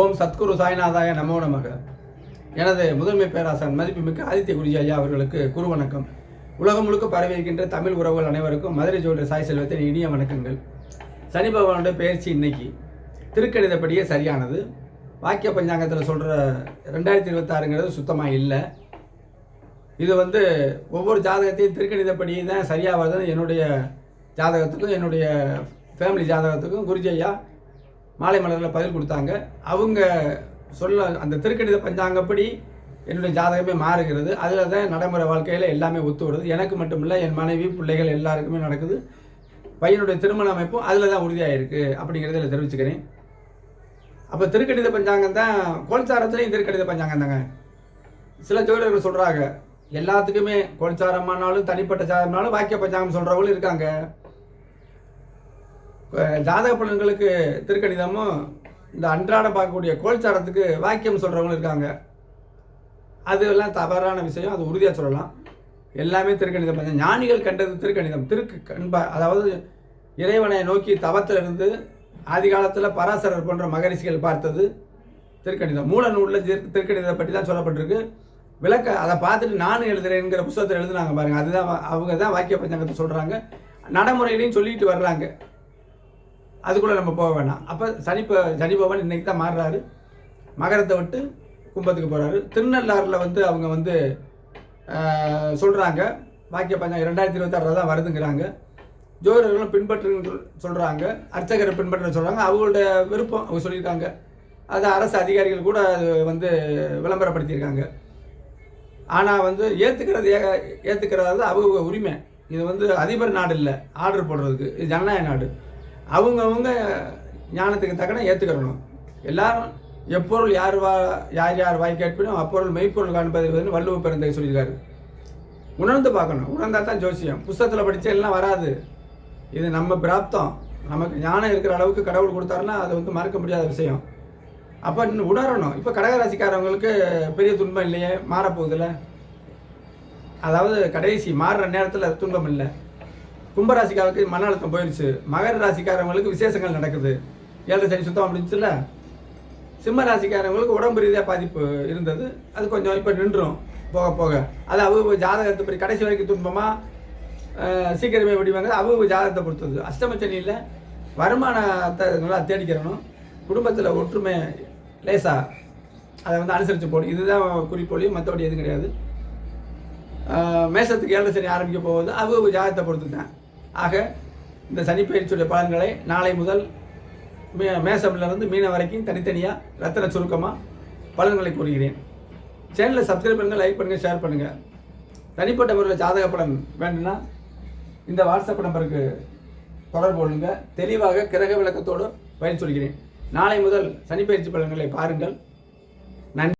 ஓம் சத்குரு சாய்நாதாய நமோ நமக. எனது முதன்மை பேராசன் மதிப்புமிக்க ஆதித்ய குருஜி ஐயா அவர்களுக்கு குரு வணக்கம். உலகம் முழுக்க பரவி இருக்கின்ற தமிழ் உறவுகள் அனைவருக்கும் மதுரை ஜோடி சாய் செல்வத்தின் இனிய வணக்கங்கள். சனி பகவானுடைய பயிற்சி இன்னைக்கு திருக்கணிதப்படியே சரியானது. வாக்கிய பஞ்சாங்கத்தில் சொல்கிற ரெண்டாயிரத்தி இருபத்தாறுங்கிறது சுத்தமாக இல்லை. இது வந்து ஒவ்வொரு ஜாதகத்தையும் திருக்கணிதப்படி தான் சரியாக வருதுன்னு என்னுடைய ஜாதகத்துக்கும் என்னுடைய ஃபேமிலி ஜாதகத்துக்கும் குருஜி ஐயா மாலை மலரில் பதில் கொடுத்தாங்க. அவங்க சொல்ல அந்த திருக்கணித பஞ்சாங்கப்படி என்னுடைய ஜாதகமே மாறுகிறது. அதில் தான் நடைமுறை வாழ்க்கையில் எல்லாமே ஒத்து வருது. எனக்கு மட்டும் இல்லை என் மனைவி பிள்ளைகள் எல்லாருக்குமே நடக்குது. பையனுடைய திருமண அமைப்பும் அதில் தான் உறுதியாக இருக்குது அப்படிங்கிறத இதில் தெரிவிச்சுக்கிறேன். அப்போ திருக்கணித பஞ்சாங்கம் தான் கோல்சாரத்துலேயும் திருக்கணித பஞ்சாங்கம் தாங்க. சில ஜோதிடர்கள் சொல்கிறாங்க எல்லாத்துக்குமே கோல்சாரமானாலும் தனிப்பட்ட ஜாதகம்னாலும் வாக்கிய பஞ்சாங்கம் சொல்கிறவங்களும் இருக்காங்க. ஜாதக பலன்களுக்கு திருக்கணிதமும் இந்த அன்றாடம் பார்க்கக்கூடிய கோல்சாரத்துக்கு வாக்கியம் சொல்கிறவங்களும் இருக்காங்க. அது எல்லாம் தவறான விஷயம் அது உறுதியாக சொல்லலாம். எல்லாமே திருக்கணிதம். பஞ்சம் ஞானிகள் கண்டது திருக்கணிதம். திருக்கு கண்பா அதாவது இறைவனை நோக்கி தவத்தில் இருந்து ஆதி காலத்தில் பராசரர் போன்ற மகரிஷிகள் பார்த்தது திருக்கணிதம். மூல நூலில் திரு திருக்கணிதத்தை பற்றி தான் சொல்லப்பட்டிருக்கு. விளக்க அதை பார்த்துட்டு நானும் எழுதுறேங்கிற புத்தகத்தில் எழுதுனாங்க பாருங்கள் அதுதான் அவங்க தான் வாக்கிய பஞ்சாங்கத்தை சொல்கிறாங்க நடைமுறையிலையும் சொல்லிட்டு வர்றாங்க. அதுக்குள்ளே நம்ம போக வேணாம். அப்போ சனி சனி பகவான் இன்னைக்கு தான் மாறுறாரு. மகரத்தை விட்டு கும்பத்துக்கு போகிறாரு திருநள்ளாறில் வந்து அவங்க வந்து சொல்கிறாங்க வாக்கிய பஞ்சாங்கம் ரெண்டாயிரத்தி இருபத்தாறில் தான் வருதுங்கிறாங்க. ஜோதிடர்களும் பின்பற்றுன்னு சொல் சொல்கிறாங்க அர்ச்சகரை பின்பற்ற சொல்கிறாங்க அவங்களுடைய விருப்பம் அவங்க சொல்லியிருக்காங்க. அது அரசு அதிகாரிகள் கூட அது வந்து விளம்பரப்படுத்தியிருக்காங்க. ஆனால் வந்து ஏற்றுக்கிறது ஏ ஏற்றுக்கிறது அவங்க உரிமை. இது வந்து அதிபர் நாடு இல்லை. ஆர்டர் போடுறதுக்கு. இது ஜனநாயக நாடு. அவங்கவுங்க ஞானத்துக்கு தக்கன ஏற்றுக்கிறணும் எல்லாரும் எப்பொருள் யார் வா யார் யார் வாய் கேட்பினும் அப்பொருள் மெய்ப்பொருள் காண்பது வள்ளுவ பிறந்தை சொல்லியிருக்காரு. உணர்ந்து பார்க்கணும். உணர்ந்தா தான் ஜோசியம். புஸ்தகத்தில் படித்தா எல்லாம் வராது. இது நம்ம பிராப்தம். நமக்கு ஞானம் இருக்கிற அளவுக்கு கடவுள் கொடுத்தாருன்னா அது வந்து மறக்க முடியாத விஷயம். அப்போ இன்னும் உணரணும். இப்போ கடகராசிக்காரவங்களுக்கு பெரிய துன்பம் இல்லையே? மாறப்போகுதுல்ல? அதாவது கடைசி மாறுற நேரத்தில் துன்பம் இல்லை. கும்பராசிக்காரருக்கு மன அழுத்தம் போயிடுச்சு. மகர ராசிக்காரவங்களுக்கு விசேஷங்கள் நடக்குது. ஏழரை சனி சுத்தம் அப்படின்ச்சுல சிம்ம ராசிக்காரவங்களுக்கு உடம்பு ரீதியாக பாதிப்பு இருந்தது. அது கொஞ்சம் இப்போ நின்றும் போக போக. அது அவங்க ஜாதகத்தை படி கடைசி வரைக்கும் துன்பமாக சீக்கிரமே விடுவாங்க அவங்க ஜாதகத்தை பொறுத்தது. அஷ்டமச்சனியில் வருமானத்தை நல்லா தேடிக்கிறணும் குடும்பத்தில் ஒற்றுமை லேசா அதை வந்து அனுசரித்து போடும் இதுதான் குறிப்போலையும் மற்றபடி எதுவும் கிடையாது. மேசத்துக்கு ஏழரை சனி ஆரம்பிக்க போகுது. அவங்க ஜாதகத்தை பொறுத்து தான் ஆக இந்த சனிப்பயிற்சியுடைய பலன்களை நாளை முதல் மே மேசமிலிருந்து மீன வரைக்கும் தனித்தனியாக ரத்தன சுருக்கமாக பலன்களை கூறுகிறேன். சேனலை சப்ஸ்கிரைப் பண்ணுங்கள் லைக் பண்ணுங்கள் ஷேர் பண்ணுங்கள் தனிப்பட்ட முறையில் ஜாதக பலன் வேண்டும்னா இந்த வாட்ஸ்அப் நம்பருக்கு தொடர்பு கொள்ளுங்க. தெளிவாக கிரக விளக்கத்தோடு பயிர் சொல்கிறேன். நாளை முதல் சனிப்பயிற்சி பலன்களை பாருங்கள். நன்றி.